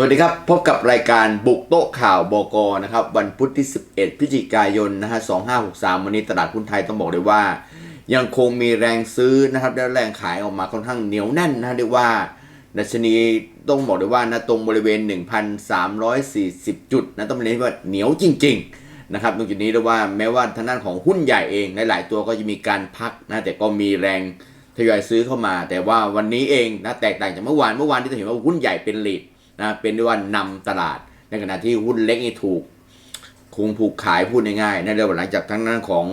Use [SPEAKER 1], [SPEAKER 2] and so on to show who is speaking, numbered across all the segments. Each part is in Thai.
[SPEAKER 1] สวัสดีครับ พบกับรายการบุกโต๊ะข่าวบกนะครับ วันพุธที่ 11 พฤศจิกายนนะฮะ2563 วันนี้ตลาดหุ้นไทยต้องบอกเลยว่า ยังคงมีแรงซื้อนะครับและแรงขายออกมาค่อนข้างเหนียวแน่นนะเรียกว่าดัชนีต้องบอกเลยว่านะตรงบริเวณ 1,340 จุดนะต้องเรียกว่าเหนียวจริง ๆ นะครับตรงจุดนี้เรียกว่าแม้ว่าทางด้านของหุ้นใหญ่เองหลายๆตัวก็จะมีการพักนะแต่ก็มีแรงทยอยซื้อเข้ามา แต่ว่าวันนี้เองนะแตกต่างจากเมื่อวานเมื่อวานที่เราเห็นว่าหุ้นใหญ่เป็นหลีด นะเป็นด้วยว่านำตลาด ในขณะที่หุ้นเล็กนี่ถูกคงผูกขายพูดง่ายๆในเรื่องหลังจากทั้งนั้นของ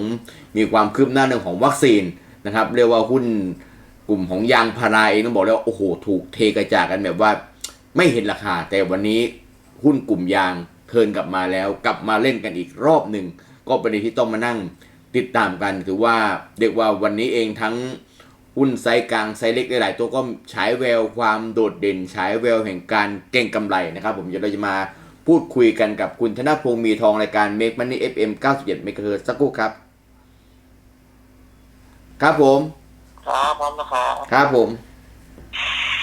[SPEAKER 1] มีความคืบหน้าเรื่องของวัคซีนนะครับเรียกว่าหุ้นกลุ่มของยางพาราเองต้องบอกเลยว่าโอ้โหถูกเทกระจาดกันแบบว่าไม่เห็นราคา แต่วันนี้หุ้นกลุ่มยางเทินกลับมาแล้ว กลับมาเล่นกันอีกรอบหนึ่งก็เป็นที่ต้องมานั่งติดตามกันถือว่าเรียกว่าวันนี้เองทั้ง หุ้นไซส์กลางไซส์เล็กหลายๆตัวก็ฉายแววความโดดเด่นฉายแววแห่งการเก่งกำไรนะครับ ผมเดี๋ยวเราจะมาพูดคุยกันกับคุณธนพงศ์มีทองรายการ Make Money FM 91เมกะเฮิรตซ์สักครู่ครับ ครับผม
[SPEAKER 2] ครับพร้อมนะครับ
[SPEAKER 1] ครับผม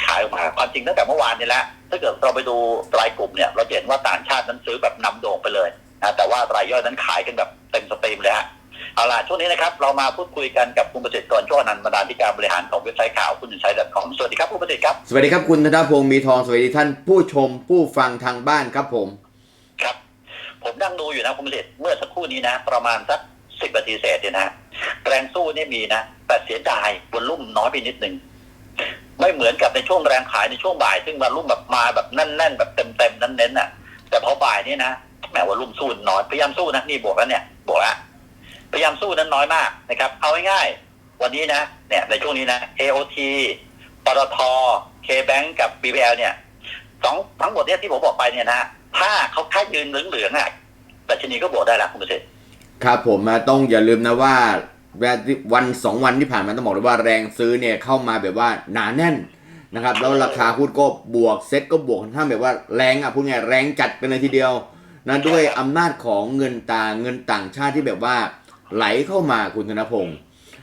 [SPEAKER 2] ขายออกมาความจริงตั้งแต่เมื่อวานนี่แหละถ้าเกิดเราไปดูรายกลุ่มเนี่ย เราจะเห็นว่าต่างชาตินั้นซื้อแบบนำโด่งไปเลยนะแต่ว่ารายย่อยนั้นขายกันแบบเต็มสตรีมเลยฮะ เอาล่ะช่วงนี้นะครับเรามาพูดคุยกันกับคุณประสิทธิ์กรโชคอนันต์บรรณาธิการบริหารของเว็บไซต์ข่าวคุณชัย .com สวัสดีครับคุณประสิทธิ์ครับ
[SPEAKER 1] สวัสดีครับคุณธนพงศ์มีทองสวัสดีท่านผู้ชมผู้ฟังทางบ้านครับผม
[SPEAKER 2] ครับ ผมนั่งดูอยู่นะคุณประสิทธิ์เมื่อสักครู่นี้นะ ประมาณสักสิบนาทีเศษเนี่ยนะแรงสู้เนี่ยมีนะ แต่เสียดายบนลุ่มน้อยไปนิดนึงไม่เหมือนกับในช่วงแรงขายในช่วงบ่าย ซึ่งวันรุ่มแบบมาแบบแน่นๆแบบเต็มๆนั้นเน้นๆน่ะ แต่พอบ่ายนี่นะแหมวันรุ่มสู้น้อยพยายามสู้นะนี่บวกแล้วเนี่ยบวกแล้ว พยายามสู้นั้นน้อยมากนะครับ เอาง่ายๆวันนี้นะเนี่ยในช่วงนี้นะ AOT ปตท K-Bank กับ BBL เนี่ยสองทั้งหมดเนี่ยที่ผมบอกไปเนี่ยนะถ้าเขาแค่ยืนเหลืองๆอะแต่ชนีก็บวกได้ละคุณประสิทธิ์
[SPEAKER 1] ครับผมนะต้องอย่าลืมนะว่าวันสองวันที่ผ่านมาต้องบอกเลยว่าแรงซื้อเนี่ยเข้ามาแบบว่าหนาแน่นนะครับแล้วราคาหุ้นก็บวกเซ็ตก็บวกค่อนข้างแบบว่าแรงอะพูดง่ายๆแรงจัดกันเลยทีเดียวนะด้วยอำนาจของเงินตาเงินต่างชาติที่แบบว่า ไหลเข้ามาคุณธนพงศ์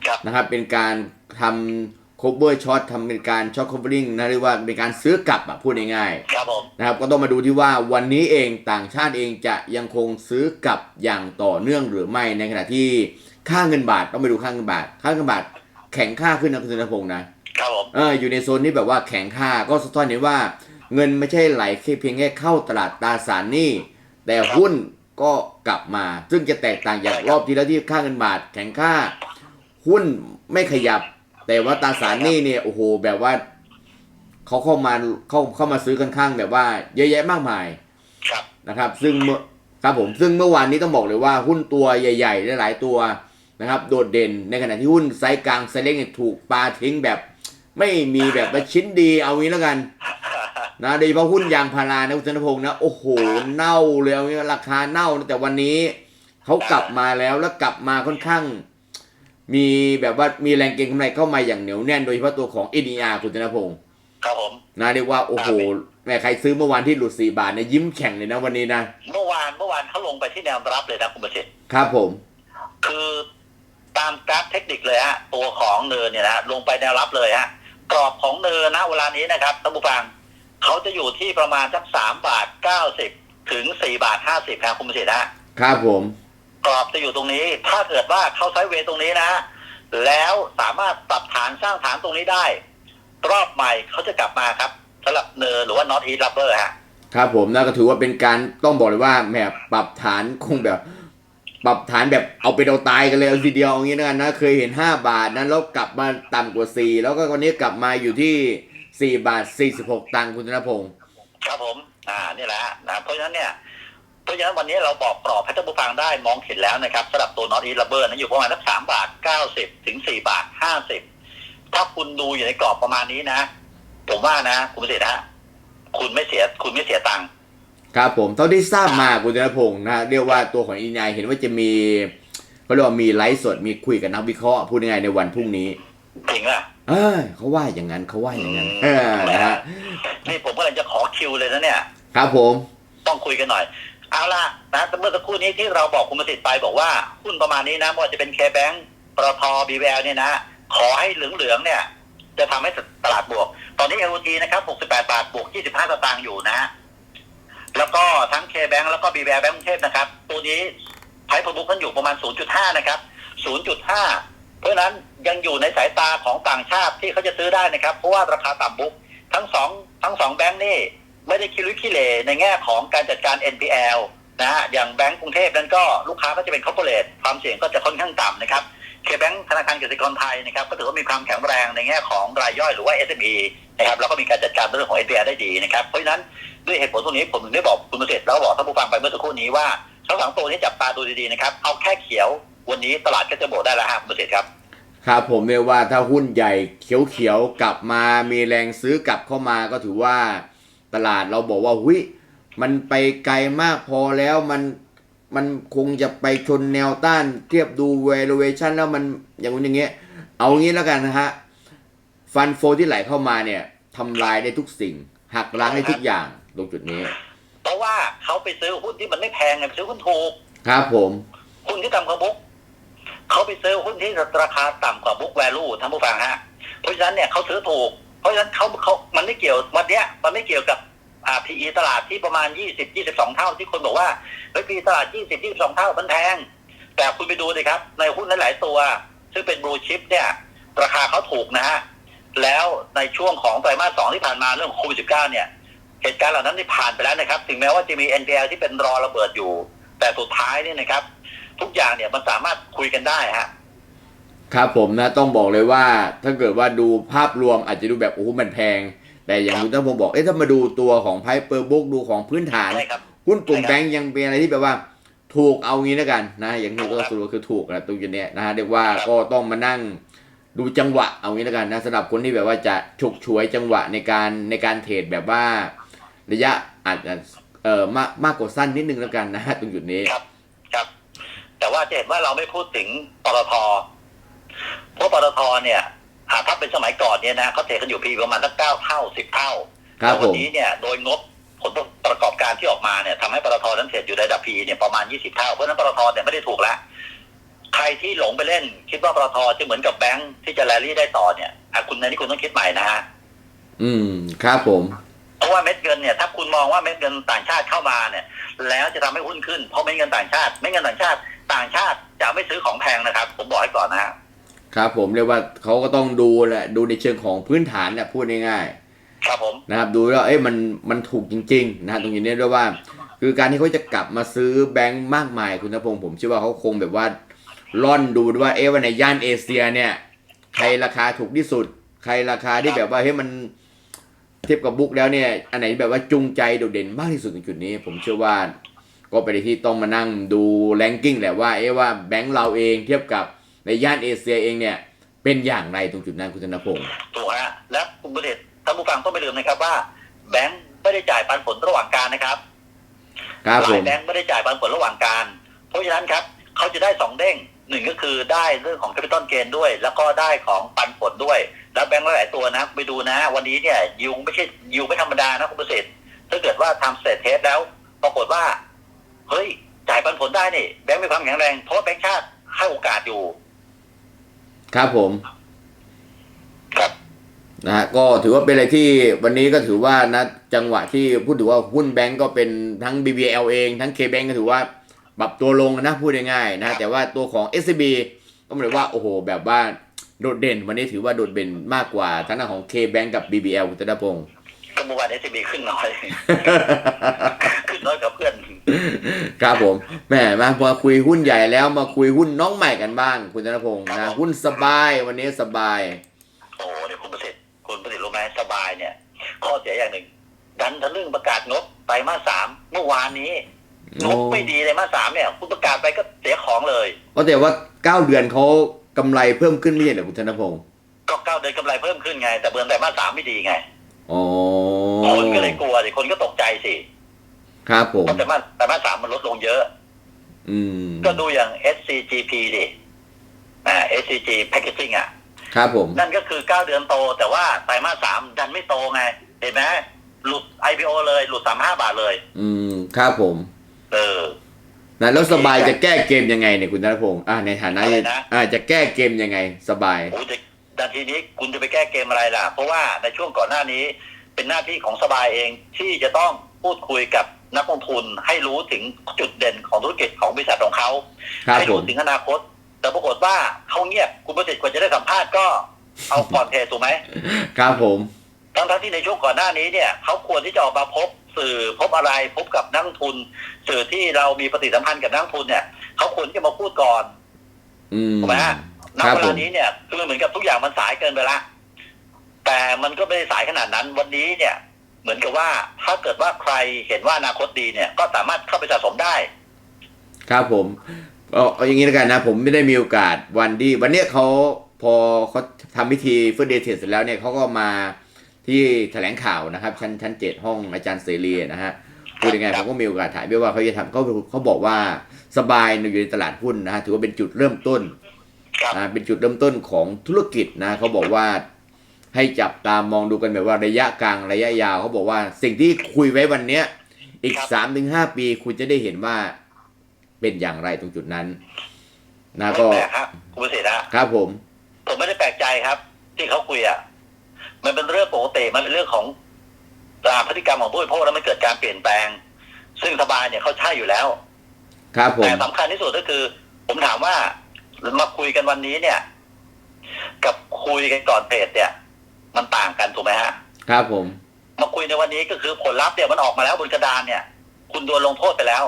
[SPEAKER 2] ครับ
[SPEAKER 1] นะครับ เป็นการทำ cover short ทำเป็นการ short covering นะเรียกว่าเป็นการซื้อกลับอะพูดง่ายๆ
[SPEAKER 2] ครับผม
[SPEAKER 1] นะครับ ก็ต้องมาดูที่ว่าวันนี้เองต่างชาติเองจะยังคงซื้อกลับอย่างต่อเนื่องหรือไม่ในขณะที่ค่าเงินบาทต้องไปดูค่าเงินบาท ค่าเงินบาทแข็งค่าขึ้นนะคุณธนพงศ์นะครับ
[SPEAKER 2] ผม
[SPEAKER 1] เอออยู่ในโซนที่แบบว่าแข็งค่าก็สะท้อนเห็นว่า เงินไม่ใช่ไหลแค่เพียงแค่เข้าตลาดตราสารหนี้แต่หุ้น ก็กลับมา ซึ่งจะแตกต่างจากรอบที่แล้วที่ค่าเงินบาทแข็งค่า หุ้นไม่ขยับ แต่ว่าตราสารหนี้เนี่ยโอ้โหแบบว่าเขาเข้ามาเข้าเข้ามาซื้อค่อนข้างแบบว่า เยอะแยะมากมาย
[SPEAKER 2] ครับ
[SPEAKER 1] นะครับ ซึ่งเมื่อครับผมซึ่งเมื่อวานนี้ต้องบอกเลยว่าหุ้นตัวใหญ่ๆหลายๆตัวนะครับ โดดเด่นในขณะที่หุ้นไซส์กลางไซส์เล็กเนี่ยถูกปาทิ้งแบบ ไม่มีแบบว่าชิ้นดีเอางี้แล้วกัน นะโดยเฉพาะหุ้นยางพารานะคุณธนพงศ์นะโอ้โหเน่าเลยเอางี้ราคาเน่านะแต่วันนี้เขากลับมาแล้วแล้วกลับมาค่อนข้าง มีแบบว่ามีแรงเก็งกำไรเข้ามาอย่างเหนียวแน่นโดยเฉพาะตัวของ NER คุณธนพงศ์
[SPEAKER 2] ครับผม
[SPEAKER 1] นะเรียกว่าโอ้โหแม่ใครซื้อเมื่อวานที่หลุดสี่บาทเนี่ยยิ้มแฉ่งเลยนะวันนี้นะ
[SPEAKER 2] เมื่อวานเมื่อวานเขาลงไปที่แนวรับเลยนะคุณประสิทธิ์
[SPEAKER 1] ครับผม
[SPEAKER 2] คือตามกราฟเทคนิคเลยฮะตัวของเนินเนี่ยนะลงไปแนวรับเลยฮะกรอบของเนินนะเวลานี้นะครับท่านผู้ฟัง เขาจะอยู่ที่ประมาณสักสามบาทเก้าสิบถึงสี่บาทห้าสิบครับคุณประสิทธิ์นะครับ
[SPEAKER 1] ผม
[SPEAKER 2] กรอบจะอยู่ตรงนี้ ถ้าเกิดว่าเขาไซด์เวย์ตรงนี้นะ แล้วสามารถปรับฐานสร้างฐานตรงนี้ได้ รอบใหม่เขาจะกลับมาครับสำหรับเนินหรือว่า north east rubber ฮะ
[SPEAKER 1] ครับผมนั่นก็ถือว่าเป็นการต้องบอกเลยว่าแหมปรับฐานคงแบบ ปรับฐานแบบเอาไปเอาตายกันเลยเอาทีเดียวอย่างนี้นะกันนะ เคยเห็น 5 บาทนั้นแล้วกลับมาต่ำกว่า 4 แล้วก็วันนี้กลับมาอยู่ที่ 4บาท46ตังค์คุณธนพงศ์
[SPEAKER 2] ครับผม อ่านี่แหละฮะนะเพราะฉะนั้นเนี่ยเพราะฉะนั้นวันนี้เราบอกกรอบให้ท่านผู้ฟังได้มองเห็นแล้วนะครับสำหรับตัวนอตอีลับเบอร์นะอยู่ประมาณสักสามบาทเก้าสิบถึงสี่บาทห้าสิบถ้าคุณดูอยู่ในกรอบประมาณนี้นะ ผมว่านะ คุณประสิทธิ์ฮะคุณไม่เสีย คุณไม่เสียตังค์
[SPEAKER 1] ครับผมเท่าที่ทราบมาคุณธนพงศ์นะเรียกว่าตัวของอินยายเห็นว่าจะมีเขาเรียกว่ามีไลฟ์สดมีคุยกับนักวิเคราะห์พูดง่ายๆในวันพรุ่งนี้
[SPEAKER 2] จริงป่ะ
[SPEAKER 1] เอ้ยเขาว่าอย่างนั้นเขาว่าอย่างนั้นเออนะฮะ
[SPEAKER 2] นี่ผมก็เลยจะขอคิวเลยนะเนี่ย
[SPEAKER 1] ครับผม
[SPEAKER 2] ต้องคุยกันหน่อย เอาล่ะนะเมื่อสักครู่นี้ที่เราบอกคุณประสิทธิ์ไปบอกว่าหุ้นประมาณนี้นะไม่ว่าจะเป็นเคแบงก์ปตทบีแวเนี่ยนะ ขอให้เหลืองๆเนี่ย จะทำให้ตลาดบวก ตอนนี้ LG นะครับ 68 บาทบวก 25สตางค์อยู่นะฮะแล้วก็ทั้งเคแบงแล้วก็บีแบงก์กรุงเทพนะครับ ตัวนี้ไพพบุ๊กกันอยู่ประมาณ 0.5 นะครับ 0.5 เพราะนั้นยังอยู่ในสายตาของต่างชาติที่เขาจะซื้อได้นะครับ เพราะว่าราคาต่ำบุ๊กทั้งสองทั้งสองแบงก์นี่ไม่ได้คิดลุยขี้เหร่ในแง่ของการจัดการ NPL นะฮะอย่างแบงก์กรุงเทพนั้นก็ลูกค้าก็จะเป็นคอร์ปอเรทความเสี่ยงก็จะค่อนข้างต่ำนะครับเคแบงก์ธนาคารกสิกรไทยนะครับก็ถือว่ามีความแข็งแรงในแง่ของรายย่อยหรือว่า SME นะครับแล้วก็มีการจัดการเรื่องของ NPL ได้ดีนะครับเพราะฉะนั้นด้วยเหตุผลตรงนี้ผมถึงได้บอกคุณประเสริฐแล้วบอกท่านผู้ฟังไปเมื่อสักครู่นี้ว่าทั้งสองตัวนี้จับตาดูดีๆนะครับเอาแค่เขียว วันนี้ตลาดก็จะโบกได้แล้วฮะคุณประเสริฐครับ
[SPEAKER 1] ครับผมเรียกว่าถ้าหุ้นใหญ่เขียวๆกลับมามีแรงซื้อกลับเข้ามาก็ถือว่าตลาดเราบอกว่าหุยมันไปไกลมากพอแล้วมันมันคงจะไปชนแนวต้านเทียบดู valuation แล้วมันอย่างนู้นอย่างเงี้ย เอางี้แล้วกันนะฮะฟันโฟที่ไหลเข้ามาเนี่ยทำลายได้ทุกสิ่ง หักล้างได้ทุกอย่างตรงจุดนี้
[SPEAKER 2] เพราะว่าเขาไปซื้อหุ้นที่มันไม่แพงไงไปซื้อหุ้นถูก
[SPEAKER 1] ครับผม
[SPEAKER 2] หุ้นที่ต่ำกว่าบุ๊ก เขาไปซื้อหุ้นที่ราคาต่ำกว่าบุ๊กแวลูท่านผู้ฟังฮะ เพราะฉะนั้นเนี่ยเขาซื้อถูก เพราะฉะนั้นเขาเขามันไม่เกี่ยววันเนี้ยมันไม่เกี่ยวกับอ่า PE ตลาดที่ประมาณ 20 22 เท่าที่คนบอกว่าเฮ้ย PE ตลาด 20 22 เท่ามันแพง แต่คุณไปดูสิครับ ในหุ้นหลายๆตัว ซึ่งเป็นบลูชิปเนี่ย ราคาเขาถูกนะฮะแล้วในช่วงของไตรมาสสองที่ผ่านมาเรื่องโควิด19เนี่ยเหตุการณ์เหล่านั้นได้ผ่านไปแล้วนะครับ ถึงแม้ว่าจะมี NPL ที่เป็นรอระเบิดอยู่ แต่สุดท้ายเนี่ยนะครับ ทุกอย่างเนี่ยมันสามารถคุยกันได้ฮะ
[SPEAKER 1] ครับผมนะต้องบอกเลยว่า ถ้าเกิดว่าดูภาพรวมอาจจะดูแบบโอ้โหมันแพง แต่อย่าง
[SPEAKER 2] ครับ
[SPEAKER 1] คุณตั้งพงศ์บอกเอ๊ะถ้ามาดูตัวของไพเปอร์บุ๊กดูของพื้นฐาน
[SPEAKER 2] ใช่ครับ
[SPEAKER 1] หุ้นกลุ่ม
[SPEAKER 2] ใช่ครับ
[SPEAKER 1] แบงก์ยังเป็นอะไรที่แบบว่าถูกเอางี้แล้วกันนะอย่างที่
[SPEAKER 2] ถู
[SPEAKER 1] ก็
[SPEAKER 2] กครับ
[SPEAKER 1] สรุปคือถูกนะตรงจุดเนี้ยนะฮะเรียกว่า
[SPEAKER 2] ครับ
[SPEAKER 1] ก็ต้องมานั่งดูจังหวะเอางี้แล้วกันนะสำหรับคนที่แบบว่าจะฉกฉวยจังหวะในการในการเทรดแบบว่า ระยะอาจจะเอ่อมากมากกว่าสั้นนิดนึงแล้วกันนะฮะตรงจุดนี้
[SPEAKER 2] ครับครับ แต่ว่าจะเห็นว่าเราไม่พูดถึงปตทเพราะปตทเนี่ยหากถ้าเป็นสมัยก่อนเนี่ยนะเขาเทกันอยู่พีประมาณสักเก้าเท่าสิบเท่า
[SPEAKER 1] ครับ
[SPEAKER 2] แต่
[SPEAKER 1] ผ
[SPEAKER 2] วั
[SPEAKER 1] ม
[SPEAKER 2] นี้เนี่ยโดยงบผลประกอบการที่ออกมาเนี่ยทำให้ปตทนั้นเทรดอยู่ในระดับพีเนี่ยประมาณยี่สิบเท่าเพราะฉะนั้นปตทเนี่ยไม่ได้ถูกแล้วใครที่หลงไปเล่น คิดว่าปตทจะเหมือนกับแบงค์ที่จะแรลลี่ได้ต่อเนี่ยอะคุณในนี้คุณต้องคิดใหม่นะฮะ
[SPEAKER 1] อืมครับผม
[SPEAKER 2] เพราะว่าเม็ดเงินเนี่ยถ้าคุณมองว่าเม็ดเงินต่างชาติเข้ามาเนี่ย แล้วจะทำให้หุ้นขึ้นเพราะเม็ดเงินต่างชาติเม็ดเงินต่างชาติ ต่างชาติจะไม่ซื้อของแพงนะครับ ผมบอกให้ก่อนนะฮะ
[SPEAKER 1] ครับผมเรียกว่าเขาก็ต้องดูแหละดูในเชิงของพื้นฐานเนี่ยพูดง่ายๆ
[SPEAKER 2] ครับผม
[SPEAKER 1] นะครับดูแล้วเอ้ยมันมันถูกจริงๆนะฮะตรงนี้ด้วยว่า คือการที่เขาจะกลับมาซื้อแบงค์มากมายคุณนพงศ์ผมเชื่อว่าเขาคงแบบว่าล่อนดูด้วยว่าเอ๊ะว่าในย่านเอเชียเนี่ย ใครราคาถูกที่สุด ใครราคาที่แบบว่าเฮ้ยมันเทียบกับบุ๊กแล้วเนี่ย อันไหนแบบว่าจูงใจโดดเด่นมากที่สุดในจุดนี้ ผมเชื่อว่า ก็เป็นที่ต้องมานั่งดูแรงกิ้งแหละว่าเอ๊ะว่าแบงค์เราเองเทียบกับในย่านเอเชียเองเนี่ย เป็นอย่างไรตรงจุดนั้นคุณธนพงศ์
[SPEAKER 2] ถูกฮะและคุณประเดชท่านผู้ฟังต้องไม่ลืมนะครับว่า แบงค์ไม่ได้จ่ายปันผลระหว่างการนะครับ
[SPEAKER 1] ครับ
[SPEAKER 2] ห
[SPEAKER 1] ผ
[SPEAKER 2] ลาย
[SPEAKER 1] ม
[SPEAKER 2] แบงค์ไม่ได้จ่ายปันผลระหว่างการ เพราะฉะนั้นครับ เขาจะได้สองเด้ง หนึ่งก็คือได้เรื่องของ capital gain ด้วย แล้วก็ได้ของปันผลด้วย แล้วแบงค์หลายๆตัวนะ ไปดูนะ วันนี้เนี่ยยิวไม่ใช่ยิวไม่ธรรมดานะคุณประเสริฐถ้าเกิดว่าทำเสร็จเทสแล้ว ปรากฏว่า เฮ้ย จ่ายปันผลได้นี่แบงค์มีความแข็งแรงเพราะว่าแบงค์ชาติให้โอกาสอยู่
[SPEAKER 1] ครับผม
[SPEAKER 2] ครับ
[SPEAKER 1] นะฮะก็ถือว่าเป็นอะไรที่วันนี้ก็ถือว่านะจังหวะที่พูดถึงว่าหุ้นแบงก์ก็เป็นทั้ง BBL เอง ทั้ง K-Bank ก็ถือว่า ปรับตัวลงนะพูดง่ายๆนะแต่ว่าตัวของ SCB ก็บอกเลยว่าโอ้โห แบบว่าโดดเด่น วันนี้ถือว่าโดดเด่นมากกว่าทั้งด้านของ K-Bank กับ BBL คุณธนพงศ์
[SPEAKER 2] ก็เมื่อวานเอสบีขึ้นน้อย ขึ้นน้อยกับเพื่อน
[SPEAKER 1] ครับผมแหมมาพอคุยหุ้นใหญ่แล้วมาคุยหุ้นน้องใหม่กันบ้าง คุณธนพงศ์นะ หุ้นสบายวันนี้สบาย
[SPEAKER 2] โอ้โหเดี๋ยวคุณประสิทธิ์คุณประสิทธิ์รู้ไหมสบายเนี่ย ข้อเสียอย่างหนึ่ง ดันทะลึ่งประกาศงบไตรมาสสามเมื่อวานนี้ งบไม่ดีเลยมาสสามเนี่ยคุณประกาศไปก็เสียของเลย
[SPEAKER 1] ก็แต่ว่า9เดือนเขากำไรเพิ่มขึ้นไม่ใช่เหรอคุณธนพงศ์
[SPEAKER 2] ก็เก้าเดือนกำไรเพิ่มขึ้นไง แต่เบือนไตรมาสสามไม่ดีไง
[SPEAKER 1] อ๋อ
[SPEAKER 2] คนก็เลยกลัวสิคนก็ตกใจสิ
[SPEAKER 1] ครับผม
[SPEAKER 2] เพราะไตรมาสไตรมาสสามมันลดลงเยอะ
[SPEAKER 1] อืม
[SPEAKER 2] ก็ดูอย่าง SCGP ดิอ่า SCG Packaging อะ
[SPEAKER 1] ครับผม
[SPEAKER 2] นั่นก็คือเก้าเดือนโต แต่ว่าไตรมาสสามดันไม่โตไง เห็นไหมหลุด IPO เลย หลุดสามห้าบาทเลย
[SPEAKER 1] อืมครับผม
[SPEAKER 2] เออ
[SPEAKER 1] นะแล้วสบายจะแก้เกมยังไงเนี่ยคุณธนพงศ์อ่าในฐานะ
[SPEAKER 2] อะไรนะ
[SPEAKER 1] อ่าจะแก้เกมยังไง สบาย
[SPEAKER 2] โอ้จะนาทีนี้คุณจะไปแก้เกมอะไรล่ะ เพราะว่าในช่วงก่อนหน้านี้เป็นหน้าที่ของสบายเองที่จะต้องพูดคุยกับนักลงทุนให้รู้ถึงจุดเด่นของธุรกิจของบริษัทของเขา
[SPEAKER 1] ครับ
[SPEAKER 2] ให้
[SPEAKER 1] ผ
[SPEAKER 2] รู้
[SPEAKER 1] ม
[SPEAKER 2] ถึงอนาคต แต่ปรากฏว่าเขาเงียบคุณประสิทธิ์ควรจะได้สัมภาษณ์ก็เอาก่อนเทถูกไหม
[SPEAKER 1] ครับผม
[SPEAKER 2] ทั้งทั้งๆที่ในช่วงก่อนหน้านี้เนี่ยเขาควรที่จะออกมาพบ สื่อพบอะไรพบกับนักลงทุน สื่อที่เรามีปฏิสัมพันธ์กับนักลงทุนเนี่ยเขาควรที่จะมาพูดก่อน
[SPEAKER 1] อืม
[SPEAKER 2] ถูกไหมฮะณ
[SPEAKER 1] ครับ
[SPEAKER 2] เว
[SPEAKER 1] ผ
[SPEAKER 2] ลามนี้เนี่ยคือมันเหมือนกับทุกอย่างมันสายเกินไปละแต่มันก็ไม่ได้สายขนาดนั้น วันนี้เนี่ย เหมือนกับว่าถ้าเกิดว่าใครเห็นว่าอนาคตดีเนี่ย ก็สามารถเข้าไปสะสมได้
[SPEAKER 1] ครับผมเอาเอาอย่างนี้แล้วกันนะ ผมไม่ได้มีโอกาสวันที่วันเนี้ยเขาพอเขาทำพิธีเฟิร์เดย์เทเสร็จแล้วเนี่ยเขาก็มา ที่แถลงข่าวนะครับ ชั้นชั้นเจ็ดห้องอาจารย์เสรีนะฮะพูดยังไง
[SPEAKER 2] ค
[SPEAKER 1] ผ
[SPEAKER 2] รับ
[SPEAKER 1] มก็มีโอกาสถ่ายด้วยว่าเขาจะทำเขาเขาบอกว่าสบายอยู่ในตลาดหุ้นนะฮะถือว่าเป็นจุดเริ่มต้น
[SPEAKER 2] ครับ
[SPEAKER 1] นะเป็นจุดเริ่มต้นของธุรกิจนะเขาบอกว่าให้จับตามมองดูกันแบบว่าระยะกลางระยะยาวเขาบอกว่าสิ่งที่คุยไว้วันเนี้ยอีก
[SPEAKER 2] ครับ
[SPEAKER 1] สามถึงห้าปีคุณจะได้เห็นว่าเป็นอย่างไรตรงจุดนั้นนะ
[SPEAKER 2] ไม่
[SPEAKER 1] ก็
[SPEAKER 2] แปลกครับคุณประสิทธิ์ฮะ
[SPEAKER 1] ครับผม
[SPEAKER 2] ผมไม่ได้แปลกใจครับ ที่เขาคุยอะ มันเป็นเรื่องปกติมันเป็นเรื่องของตามพฤติกรรมของผู้บริโภคแล้วมันเกิดการเปลี่ยนแปลง ซึ่งสบายเนี่ยเขาใช่อยู่แล้ว
[SPEAKER 1] ครับผม
[SPEAKER 2] แต่สำคัญที่สุดก็คือ ผมถามว่ามาคุยกันวันนี้เนี่ย กับคุยกันก่อนเพจเนี่ย มันต่างกันถูกไหมฮะ
[SPEAKER 1] ครับผม
[SPEAKER 2] มาคุยในวันนี้ก็คือผลลัพธ์เนี่ยมันออกมาแล้วบนกระดานเนี่ย คุณโดนลงโทษไปแล้ว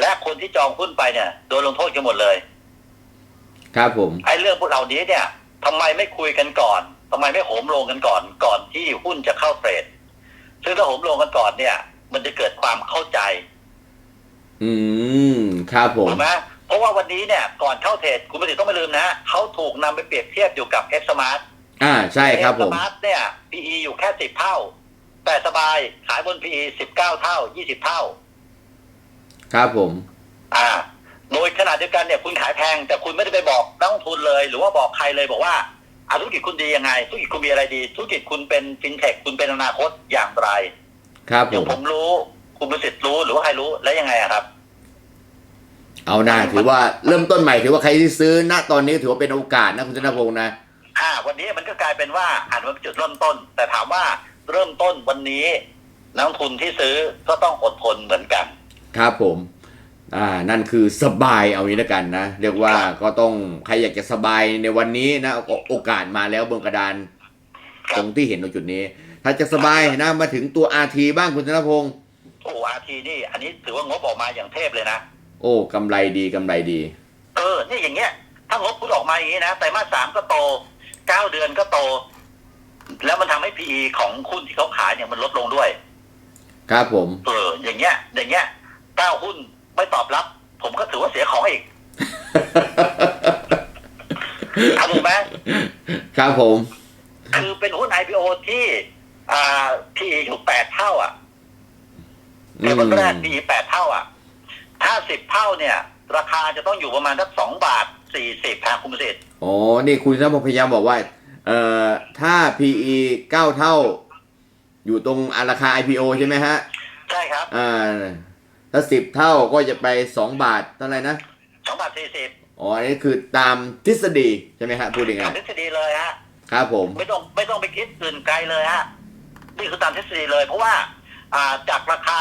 [SPEAKER 2] และคนที่จองหุ้นไปเนี่ยโดนลงโทษกันหมดเลย
[SPEAKER 1] ครับผม
[SPEAKER 2] ไอ้เรื่องพวกเหล่านี้เนี่ยทำไมไม่คุยกันก่อน ทำไมไม่โหมลงกันก่อนก่อนที่หุ้นจะเข้าเทรดซึ่งถ้าโหมลงกันก่อนเนี่ย มันจะเกิดความเข้าใจ
[SPEAKER 1] อืมครับผม
[SPEAKER 2] ถูกไหมเพราะว่าวันนี้เนี่ย ก่อนเข้าเทรดคุณประสิทธิ์ต้องไม่ลืมนะเขาถูกนำไปเปรียบเทียบอยู่กับ F Smart
[SPEAKER 1] อ่าใช่ครับผม
[SPEAKER 2] F Smart เนี่ย PE อยู่แค่สิบเท่า แต่สบายขายบน PE สิบเก้าเท่ายี่สิบเท่า
[SPEAKER 1] ครับผม
[SPEAKER 2] อ่า โดยขนาดเดียวกันเนี่ยคุณขายแพงแต่คุณไม่ได้ไปบอกนักลงทุนเลย หรือว่าบอกใครเลยบอกว่า อาธุรกิจคุณดียังไง ธุรกิจคุณมีอะไรดี ธุรกิจคุณเป็นฟินเทคคุณเป็นอนาคตอย่างไร
[SPEAKER 1] ครับ
[SPEAKER 2] อ
[SPEAKER 1] ผ
[SPEAKER 2] ย่าง
[SPEAKER 1] ม
[SPEAKER 2] ผมรู้คุณประสิทธิ์รู้หรือว่าใครรู้แล้วยังไงอะครับ
[SPEAKER 1] เอาหน้าถือว่าเริ่มต้นใหม่ถือว่าใครที่ซื้อณตอนนี้ถือว่าเป็นโอกาสนะคุณธนพงศ์นะ
[SPEAKER 2] อ่า วันนี้มันก็กลายเป็นว่าอ่านว่าเป็นจุดเริ่มต้น แต่ถามว่าเริ่มต้นวันนี้นักลงทุนที่ซื้อก็ต้องอดทนเหมือนกัน
[SPEAKER 1] ครับผม อ่านั่นคือสบายเอางี้แล้วกันนะ เรียกว่าก็ต้องใครอยากจะสบายในวันนี้นะโอโอกาสมาแล้วบนกระดาน
[SPEAKER 2] ครับ
[SPEAKER 1] ตรงที่เห็นตรงจุดนี้ ถ้าจะสบายนะมาถึงตัว RT บ้างคุณธนพงศ์
[SPEAKER 2] โอ้อาทีนี่ อันนี้ถือว่างบออกมาอย่างเทพเลยนะ
[SPEAKER 1] โอ้กำไรดีกำไรดี
[SPEAKER 2] เออเนี่ยอย่างเงี้ย ถ้างบคุณออกมาอย่างนี้นะไตรมาสสามก็โตเก้าเดือนก็โต แล้วมันทำให้ PE ของหุ้นที่เขาขายเนี่ยมันลดลงด้วย
[SPEAKER 1] ครับผม
[SPEAKER 2] เออ อย่างเงี้ย อย่างเงี้ยเก้าหุ้น ไม่ตอบรับ ผมก็ถือว่าเสียของอีกเอาถูกไหม
[SPEAKER 1] ครับผม
[SPEAKER 2] คือเป็นหุ้น IPO ที่ อ่า PE อยู่แปดเท่า อะ
[SPEAKER 1] อื
[SPEAKER 2] ใน
[SPEAKER 1] ม
[SPEAKER 2] วันแรก PE แปดเท่า อะ ถ้าสิบเท่าเนี่ย ราคาจะต้องอยู่ประมาณสักสองบาทสี่สิบทางคุณประสิทธิ์
[SPEAKER 1] อ๋อ นี่คุณธนพงศ์พยายามบอกว่า เอ่อ ถ้า PE เก้าเท่า อยู่ตรงอ่าราคา IPO ใช่ไหมฮะ
[SPEAKER 2] ใช่ครับ
[SPEAKER 1] อ่า ถ้าสิบเท่าก็จะไปสองบาทเท่าไหร่นะ
[SPEAKER 2] สองบาทสี่สิบ
[SPEAKER 1] อ๋ออันนี้คือตามทฤษฎีใช่ไหมฮะพูดยังไง
[SPEAKER 2] ตามทฤษฎีเลยฮะ
[SPEAKER 1] ครับผม
[SPEAKER 2] ไม่ต้องไม่ต้องไปคิดอื่นไกลเลยฮะนี่คือตามทฤษฎีเลย เพราะว่า อ่าจากราคา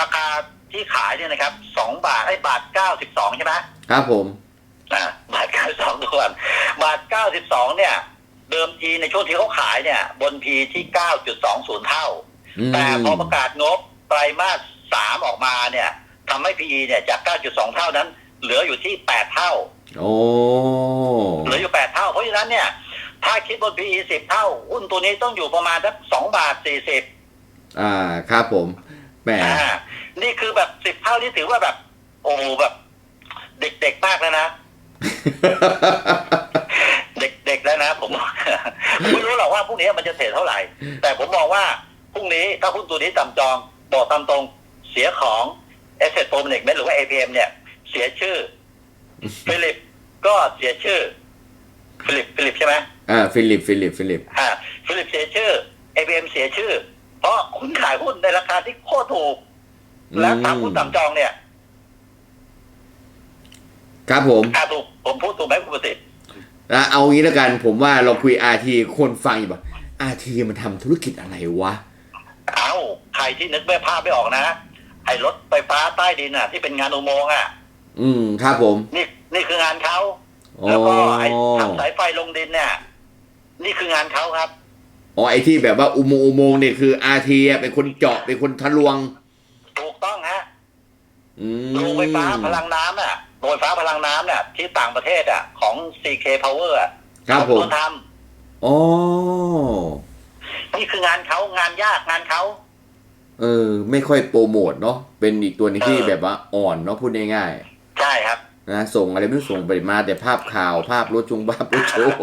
[SPEAKER 2] ราคาที่ขายเนี่ยนะครับสองบาทไอ้บาทเก้าสิบสองใช่ไหม
[SPEAKER 1] ครับผม
[SPEAKER 2] อ่าบาทเก้าสองทุกวันบาทเก้าสิบสองเนี่ย เดิมทีในช่วงที่เขาขายเนี่ย บนพีที่เก้าจุดสองศูนย์เท่า
[SPEAKER 1] อืม
[SPEAKER 2] แต่พอประกาศงบไตรมาส สามออกมาเนี่ยทำให้ PE เนี่ยจาก 9.2 เท่านั้น เหลืออยู่ที่ 8 เท่า
[SPEAKER 1] โอ้
[SPEAKER 2] เหลืออยู่ 8 เท่า เพราะฉะนั้นเนี่ย ถ้าคิดบน PE 10 เท่า หุ้นตัวนี้ต้องอยู่ประมาณสัก2บาท 40
[SPEAKER 1] อ่า ครับผม แหม
[SPEAKER 2] อ่า นี่คือแบบ 10 เท่านี่ถือว่าแบบ โอ้แบบ เด็กๆมากแล้วนะ เด็กๆแล้วนะ ผม ผมไม่รู้หรอกว่าพรุ่งนี้มันจะเทรดเท่าไหร่ แต่ผมมองว่าพรุ่งนี้ถ้าหุ้นตัวนี้ต่ำจองบอกตามตรง เสียของ Asset p r o Management หรือว่า APM เนี่ย เสียชื่อฟิลิปก็เสียชื่อฟิลิปฟิลิปใช่ไหม
[SPEAKER 1] อ่าฟิลิปฟิลิปฟิลิป
[SPEAKER 2] อ่าฟิลิปเสียชื่อ APM เสียชื่อ เพราะคุณขายหุ้นในราคาที่โคตรถูก แล้วทำหุ้นต่ำจองเนี่ย
[SPEAKER 1] ครับผม
[SPEAKER 2] อ่าถูกผมพูดถูกไหมคุณประสิทธิ์
[SPEAKER 1] แล้วเอางี้แล้วกันผมว่าเราคุย RT คนฟังอยู่บอก RT มันทำธุรกิจอะไรวะ
[SPEAKER 2] เอาใครที่นึกไม่ภาพไม่ออกนะ อ้รถไฟฟ้าใต้ดินอะ ที่เป็นงานอุโมงค์อะ
[SPEAKER 1] อืม ครับผม
[SPEAKER 2] นี่นี่คืองานเขา
[SPEAKER 1] อ๋อ
[SPEAKER 2] แล้วก็ไอ้ทำสายไฟลงดินเนี่ย นี่คืองานเขาครับ
[SPEAKER 1] อ๋อไอที่แบบว่าอุโมงค์อุโมงค์เนี่ยคืออาทีเป็นคนเจาะเป็นคนทะลวง
[SPEAKER 2] ถูกต้องฮะ
[SPEAKER 1] อืม
[SPEAKER 2] โรงไฟฟ้าพลังน้ำอะโรงไฟฟ้าพลังน้ำเนี่ยที่ต่างประเทศอะของ CK Power อะ
[SPEAKER 1] ครับผม
[SPEAKER 2] เขาเป็นนท
[SPEAKER 1] อ๋อำ
[SPEAKER 2] นี่คืองานเขางานยากงานเขา
[SPEAKER 1] เออ ไม่ค่อยโปรโมทเนาะเป็นอีกตัวหนึงที่
[SPEAKER 2] เออ
[SPEAKER 1] แบบว่าอ่อนเนาะพูดง่าย
[SPEAKER 2] ใช่ครับ
[SPEAKER 1] ๆนะส่งอะไรไม่รู้ส่งไปมาแต่ภาพข่าวภาพรถจงภาพรถโชว์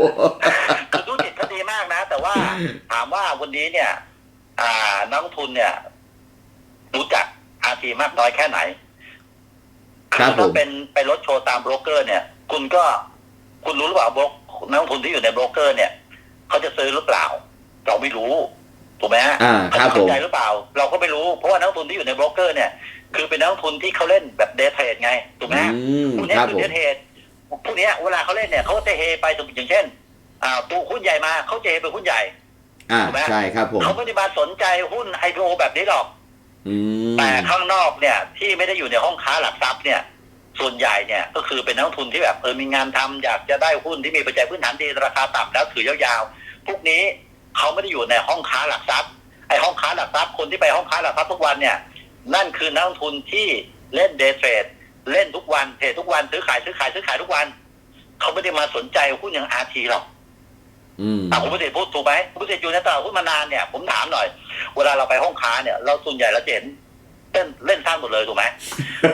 [SPEAKER 2] คือธุรกิจเขาดีมากนะ แต่ว่าถามว่าวันนี้เนี่ย อ่านักลงทุนเนี่ย รู้จักอาทีมากน้อยแค่ไหน
[SPEAKER 1] ครับผม
[SPEAKER 2] ถ้าเป็นไปรถโชว์ตามโบรกเกอร์ เนี่ย คุณก็คุณรู้หรือเปล่าโบรกนักลงทุนที่อยู่ในโบรกเกอร์ เนี่ยเขาจะซื้อหรือเปล่า เราไม่รู้ ถูกไหมฮะ
[SPEAKER 1] อ่าค
[SPEAKER 2] เขา
[SPEAKER 1] รับ
[SPEAKER 2] จะ
[SPEAKER 1] ผ
[SPEAKER 2] สน
[SPEAKER 1] ม
[SPEAKER 2] ใจหรือเปล่า เราก็ไม่รู้เพราะว่านักลงทุนที่อยู่ในโบรกเกอร์เนี่ยคือเป็นนักลงทุนที่เขาเล่นแบบเดทเทรดไงถูกไหม
[SPEAKER 1] อื
[SPEAKER 2] ฮะ
[SPEAKER 1] ม
[SPEAKER 2] พวกนี้
[SPEAKER 1] ครับ
[SPEAKER 2] คื
[SPEAKER 1] ผ
[SPEAKER 2] อ
[SPEAKER 1] ม
[SPEAKER 2] เดทเทรดพวกเนี้ยเวลาเขาเล่นเนี่ยเขาจะเฮไปสมมติอย่างเช่น อ่าตัวหุ้นใหญ่มาเขาจะเฮไปหุ้นใหญ่
[SPEAKER 1] อ่า
[SPEAKER 2] ถูกไหม
[SPEAKER 1] ใช่ครับผม
[SPEAKER 2] เขาไม่ได้มาสนใจหุ้น IPO แบบนี้หรอก
[SPEAKER 1] อืม
[SPEAKER 2] แต่ข้างนอกเนี่ยที่ไม่ได้อยู่ในห้องค้าหลักทรัพย์เนี่ย ส่วนใหญ่เนี่ยก็คือเป็นนักลงทุนที่แบบเออมีงานทำอยากจะได้หุ้นที่มีปัจจัยพื้นฐานดีราคาต่ำแล้วถือยาวๆ พวกนี้ เขาไม่ได้อยู่ในห้องค้าหลักทรัพย์ไอ้ห้องค้าหลักทรัพย์คนที่ไปห้องค้าหลักทรัพย์ทุกวันเนี่ยนั่นคือนักลงทุนที่เล่นเดย์เทรดเล่นทุกวันเทรดทุกวันซื้อขายซื้อขายซื้อขายทุกวันเขาไม่ได้มาสนใจหุ้นอย่างอาทีหรอก
[SPEAKER 1] อืม
[SPEAKER 2] อะคุณประสิทธิ์พูดถูกไหมคุณประสิทธิ์อยู่ในตลาดหุ้นมานานเนี่ยผมถามหน่อย เวลาเราไปห้องค้าเนี่ย เราส่วนใหญ่เราจะเห็นเล่นเล่นสั้นหมดเลยถูกไหม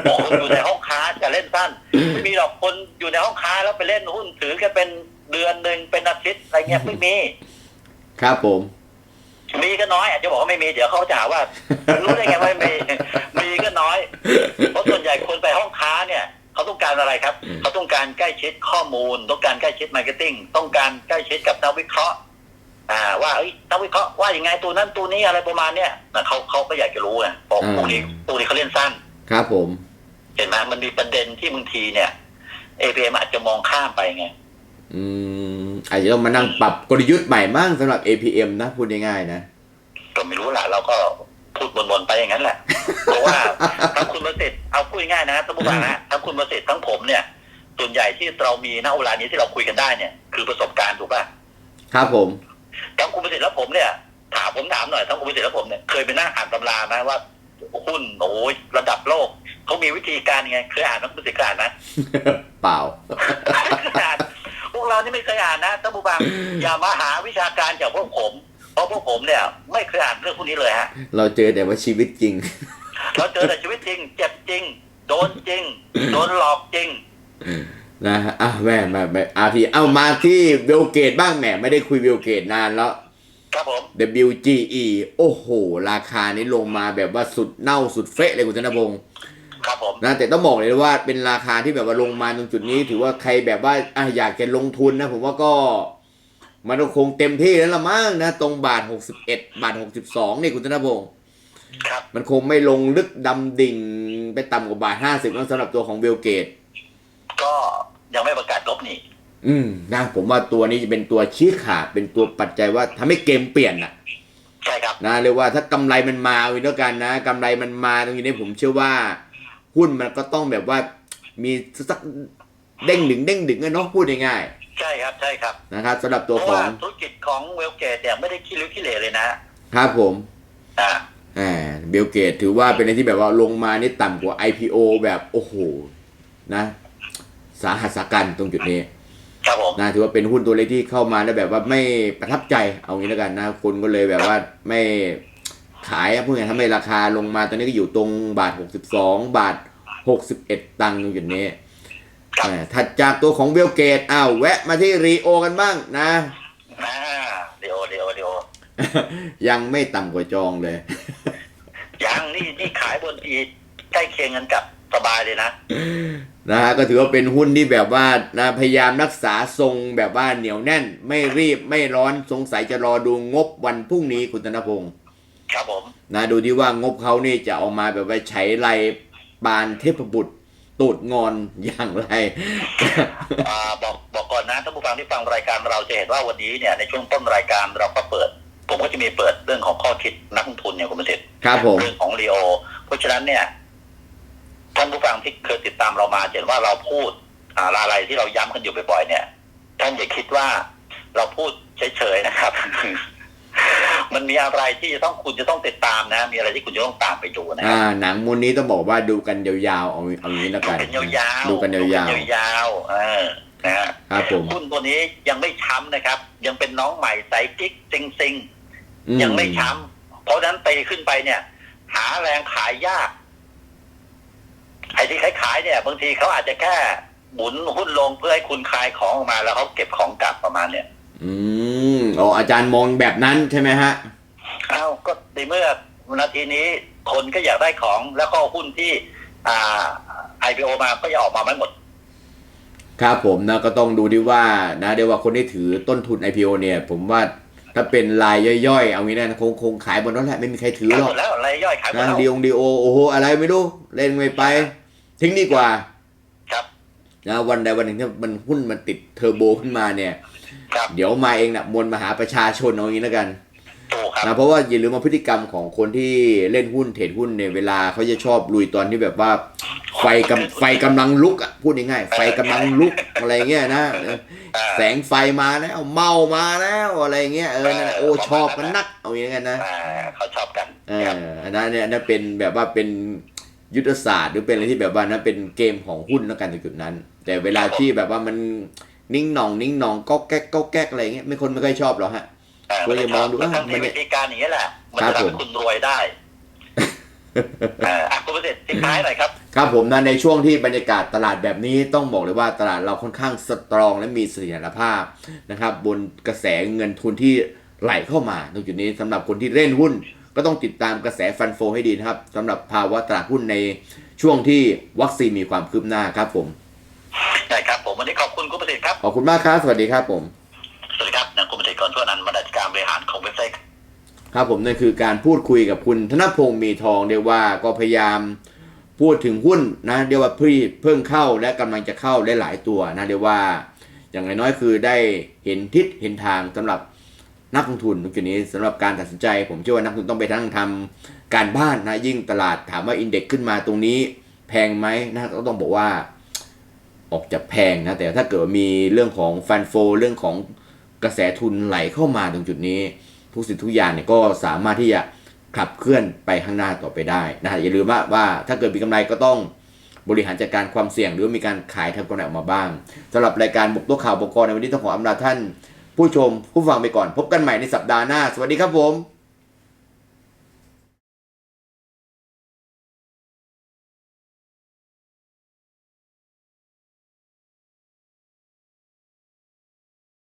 [SPEAKER 2] บอกคนอยู่ในห้องค้าจะเล่นสั้นไม่มีหรอกคนอยู่ในห้องค้าแล้วไปเล่นหุ้นถือกันเป็นเดือนหนึ่งเป็นอาทิตย์อะไรเงี้ยไม่มี
[SPEAKER 1] ครับผม
[SPEAKER 2] มีก็น้อยอาจจะบอกว่าไม่มีเดี๋ยวเขาจะหาว่ารู้ได้ไงว่าไม่มีมีก็น้อยเพราะส่วนใหญ่คนไปห้องค้าเนี่ยเขาต้องการอะไรครับ
[SPEAKER 1] อืม
[SPEAKER 2] เขาต้องการใกล้ชิดข้อมูล ต้องการใกล้ชิดมาร์เก็ตติ้งต้องการใกล้ชิดกับนักวิเคราะห์อ่าว่าเอ้ยนักวิเคราะห์ว่ายังไงตัวนั้นตัวนี้อะไรประมาณเนี้ยนะเขาเขาก็อยากจะรู้ไงบอกพวกนี้พวกนี้เขาเล่นสั้น
[SPEAKER 1] ครับผม
[SPEAKER 2] เห็นไหมมันมีประเด็นที่บางทีเนี่ย APM อาจจะมองข้ามไปไง
[SPEAKER 1] อืม อาจจะต้องมานั่งปรับกลยุทธ์ใหม่มั่งสำหรับ APM นะ พูดง่ายๆนะ
[SPEAKER 2] ก็ไม่รู้แหละเราก็พูดวนๆไปอย่างนั้นแหละ เพราะว่าทั้งคุณประสิทธิ์เอาพูดง่ายๆนะท่านผู้ฟังนะทั้งคุณประสิทธิ์ทั้งผมเนี่ย ส่วนใหญ่ที่เรามีณเวลานี้ที่เราคุยกันได้เนี่ย คือประสบการณ์ถูกป่ะ
[SPEAKER 1] ครับผม
[SPEAKER 2] ทั้งคุณประสิทธิ์และผมเนี่ย ถามผมถามหน่อยทั้งคุณประสิทธิ์และผมเนี่ยเคยไปนั่งอ่านตำราไหมว่าหุ้นโอ้ยระดับโลกเขามีวิธีการยังไงเคยอ่านไหมคุณประสิทธิ์เคยอ่านไหม
[SPEAKER 1] เปล่า
[SPEAKER 2] ไม่เคยอ่านพวกเรานี่ไม่เคยอ่านนะท่านผู้ฟัง อย่ามาหาวิชาการจากพวกผม เพราะพวกผมเนี่ย ไม่เคยอ่านเรื่องพวกนี้เลยฮะ
[SPEAKER 1] เราเจอแต่ว่าชีวิตจริง
[SPEAKER 2] เราเจอแต่ชีวิตจริง เจ็บจริง โดนจริง โดนหลอกจริง
[SPEAKER 1] นะฮะอะแม่แม่แม่อาทีเอามาที่เบลเกตบ้างแหมไม่ได้คุยเบลเกตนานแล้ว
[SPEAKER 2] ครับผม
[SPEAKER 1] WGE โอ้โห ราคานี้ลงมาแบบว่าสุดเน่าสุดเฟะเลยคุณธนพงศ์
[SPEAKER 2] ครับผม
[SPEAKER 1] นะแต่ต้องบอกเลยว่าเป็นราคาที่แบบว่าลงมาตรงจุดนี้ ถือว่าใครแบบว่าอะอยากจะลงทุนนะผมว่าก็ มันก็คงเต็มที่แล้วละมั้งนะตรงบาท61บาท62นี่คุณธนพงศ์
[SPEAKER 2] ครับ
[SPEAKER 1] มันคงไม่ลงลึกดำดิ่งไปต่ำกว่าบาท50นะสำหรับตัวของเบลเกต
[SPEAKER 2] ก็ยังไม่ประกาศลบหนี่
[SPEAKER 1] อืมนะผมว่าตัวนี้จะเป็นตัวชี้ขาดเป็นตัวปัจจัยว่าทำให้เกมเปลี่ยนน่ะ
[SPEAKER 2] ใช่ครับ
[SPEAKER 1] นะเรียกว่าถ้ากำไรมันมาวินแล้วกันนะกำไรมันมาตรงนี้ผมเชื่อว่า หุ้นมันก็ต้องแบบว่ามีสักเด้งดึงเด้งดึงอะเนาะพูดง่าย
[SPEAKER 2] ใช่ครับใช่ครับ
[SPEAKER 1] ๆนะครับสำหรับ
[SPEAKER 2] เพ
[SPEAKER 1] ตัว
[SPEAKER 2] ราะ
[SPEAKER 1] ขอ
[SPEAKER 2] ว่างธุรกิจของเวลเกตเนี่ยไม่ได้ขี้ริ้วขี้เหร่เลยนะครับ
[SPEAKER 1] ผม
[SPEAKER 2] อ่า
[SPEAKER 1] แหมเบลเกตถือว่าเป็นอะไรที่แบบว่าลงมานี่ต่ำกว่า IPO แบบโอ้โหนะ สาหัสสากันตรงจุดนี้
[SPEAKER 2] ครับผม
[SPEAKER 1] นะถือว่าเป็นหุ้นตัวเล็กที่เข้ามาแล้วแบบว่าไม่ประทับใจเอางี้แล้วกันนะคนก็เลยแบบว่าไม่ ขายอะพูดง่ายๆทำให้ราคาลงมาตอนนี้ก็อยู่ตรงบาท 62 บาท 61 ตังค์ตรงจุดนี้
[SPEAKER 2] ครับ
[SPEAKER 1] แหมถัดจากตัวของเวลเกตอ้าวแวะมาที่รีโอกันบ้างนะ
[SPEAKER 2] อ่าเดียวเดียวเดียว
[SPEAKER 1] ยังไม่ต่ำกว่าจองเลย
[SPEAKER 2] ยังนี่นี่ขายบนทีใกล้เคียงกันกับสบายเลยนะ
[SPEAKER 1] นะฮะก็ถือว่าเป็นหุ้นที่แบบว่านะพยายามรักษาทรงแบบว่าเหนียวแน่น ไม่รีบไม่ร้อนสงสัยจะรอดูงบวันพรุ่งนี้คุณธนพงศ์
[SPEAKER 2] ครับผม
[SPEAKER 1] นะดูที่ว่างบเขานี่จะเออกมาแบบว่าใช้ไรปานเทพบุตรตูดงอนอย่างไร
[SPEAKER 2] อ่าบอกบอกก่อนนะท่านผู้ฟังที่ฟังรายการเราจะเห็นว่าวันนี้เนี่ยในช่วงต้นรายการเราก็เปิด ผมก็จะมีเปิดเรื่องของข้อคิดนักลงทุนเนี่ยคุณประสิทธิ์
[SPEAKER 1] ครับผม
[SPEAKER 2] เรื่องของรีโอเพราะฉะนั้นเนี่ยท่านผู้ฟังที่เคยติดตามเรามาจะเห็นว่าเราพูดอ่าอะไรที่เราย้ำกันอยู่บ่อยๆเนี่ยท่านอย่าคิดว่าเราพูดเฉยๆนะครับ มันมีอะไรที่จะต้องคุณจะต้องติดตามนะ มีอะไรที่คุณจะต้องตามไปดูนะค
[SPEAKER 1] อ่า
[SPEAKER 2] รับ
[SPEAKER 1] หนังมูลนี้ต้องบอกว่าดูกันยาวๆเอาเอาอย่างนี้แล้ว
[SPEAKER 2] ดู
[SPEAKER 1] กัน
[SPEAKER 2] กันยาวๆ
[SPEAKER 1] ดูกันยาว
[SPEAKER 2] ยาวๆเออนะฮะ
[SPEAKER 1] ๆครับผม
[SPEAKER 2] หุ้นตัวนี้ยังไม่ช้ำนะครับ ยังเป็นน้องใหม่ใสกิ๊กซิงซิง
[SPEAKER 1] อื
[SPEAKER 2] ยังไม่ช้ำเพราะฉะนั้นตีขึ้นไปเนี่ย หาแรงขายยากไอ้ที่ขายขายๆเนี่ย บางทีเขาอาจจะแค่หมุนหุ้นลงเพื่อให้คุณคายของออกมาแล้วเขาเก็บของกลับประมาณเนี่ย
[SPEAKER 1] อืมอ๋ออาจารย์มองแบบนั้นใช่ไหมฮะ
[SPEAKER 2] อ้าวก็ในเมื่อนาทีนี้คนก็อยากได้ของแล้วก็หุ้นที่อ่า IPO มาก็จะออกมาไม่หมด
[SPEAKER 1] ครับผมนะก็ต้องดูดิว่านะเดี๋ยวว่าคนที่ถือต้นทุน IPO เนี่ย ผมว่าถ้าเป็นรายย่อยๆ เอางี้นะคงคงขายบนนั้นแหละไม่มีใครถือ
[SPEAKER 2] ขาย
[SPEAKER 1] หรอ
[SPEAKER 2] ห
[SPEAKER 1] ก
[SPEAKER 2] มดแล้วรายย่อยขายหมด
[SPEAKER 1] นะ
[SPEAKER 2] แล้ว
[SPEAKER 1] ดีองดีโอโอ้โหอะไรไม่รู้เล่นไม่ไป ทิ้งดีกว่า
[SPEAKER 2] ครับ
[SPEAKER 1] นะวันใดวันหนึ่งถ้ามันหุ้นมันติดเทอร์โบขึ้นมาเนี่ย
[SPEAKER 2] ครับ
[SPEAKER 1] เดี๋ยวมาเองนะมวลมหาประชาชนเอางี้แล้วกัน
[SPEAKER 2] ถูกครับ
[SPEAKER 1] นะเพราะว่าอย่าลืมว่าพฤติกรรมของคนที่เล่นหุ้นเทรดหุ้นเนี่ยเวลาเขาจะชอบลุยตอนที่แบบว่า ไฟกำไฟกำลังลุกอะพูดง่ายๆไฟกำลังลุกอะไรเงี้ยนะ
[SPEAKER 2] อ่า
[SPEAKER 1] แสงไฟมาแล้วเมามาแล้วอะไรเงี้ยเออนั่นน่ะโอ้ชอบกันนักเอาอย่างนั้นนะ
[SPEAKER 2] อ่าเขาชอบกัน
[SPEAKER 1] เอ
[SPEAKER 2] ครับ
[SPEAKER 1] ออันนั้นเนี่ยอันนั่นเป็นแบบว่าเป็นยุทธศาสตร์หรือเป็นอะไรที่แบบว่านั้นเป็นเกมของหุ้นแล้วกันในจุดนั้น แต่เวลาที่แบบว่ามันนิ่งหนอง นิ่งหนองก็แก๊กก็แก๊กอะไรเงี้ยไม่คนไม่ค่อยชอบหรอกฮะ
[SPEAKER 2] อ่า
[SPEAKER 1] ควรจะมองดูว่า
[SPEAKER 2] ทั้ง
[SPEAKER 1] มัน
[SPEAKER 2] ที่
[SPEAKER 1] เนี่ย
[SPEAKER 2] วิธีการอย่างนี้ยแหละ มัน
[SPEAKER 1] ครับ
[SPEAKER 2] จะทำ
[SPEAKER 1] ผ
[SPEAKER 2] ให้
[SPEAKER 1] ม
[SPEAKER 2] คุณรวยได้อ่าอะคุณประสิทธิ์ทิ้งท้ายหน่อยครับ
[SPEAKER 1] ครับผมนะในช่วงที่บรรยากาศตลาดแบบนี้ต้องบอกเลยว่าตลาดเราค่อนข้างสตรองและมีเสถียรภาพนะครับ บนกระแสเงินทุนที่ไหลเข้ามาตรงจุดนี้สำหรับคนที่เล่นหุ้น ก็ต้องติดตามกระแสฟันโฟให้ดีนะครับสำหรับภาวะตลาดหุ้นในช่วงที่วัคซีนมีความคืบหน้าครับผม
[SPEAKER 2] ได้ครับผมวันนี้ขอบคุณคุณประสิทธิ์ครับ
[SPEAKER 1] ขอบคุณมากครับสวัสดีครับผม
[SPEAKER 2] สวัสดีครับนายคุณประสิทธิ์ก่อนทั่วนันบรรณาธิการบริหารของเว็บไซต์
[SPEAKER 1] ครับผมนั่นคือการพูดคุยกับคุณธนพงศ์มีทองเรียกว่าก็พยายามพูดถึงหุ้นนะเรียกว่าเพิ่เพิ่งเข้าและกำลังจะเข้าได้หลายตัวนะเรียกว่า อย่างน้อยๆคือได้เห็นทิศเห็นทางสำหรับนักลงทุนตรงจุดนี้สำหรับการตัดสินใจ ผมเชื่อว่านักลงทุนต้องไปทั้งทำการบ้านนะยิ่งตลาดถามว่าอินเด็กซ์ขึ้นมาตรงนี้แพงไหมนะก็ต้องบอกว่าออกจะแพงนะแต่ถ้าเกิดมีเรื่องของฟันโฟเรื่องของ กระแสทุนไหลเข้ามาตรงจุดนี้ ทุกสิ่งทุกอย่างเนี่ยก็สามารถที่จะขับเคลื่อนไปข้างหน้าต่อไปได้นะฮะอย่าลืมว่าว่าถ้าเกิดมีกำไรก็ต้องบริหารจัดการความเสี่ยง หรือมีการขายทำกำไรออกมาบ้างสำหรับรายการบุกตัวข่าวบกในวันนี้ต้องขออำลาท่าน ผู้ชมผู้ฟังไปก่อนพบกันใหม่ในสัปดาห์หน้า สวัสดีครับผม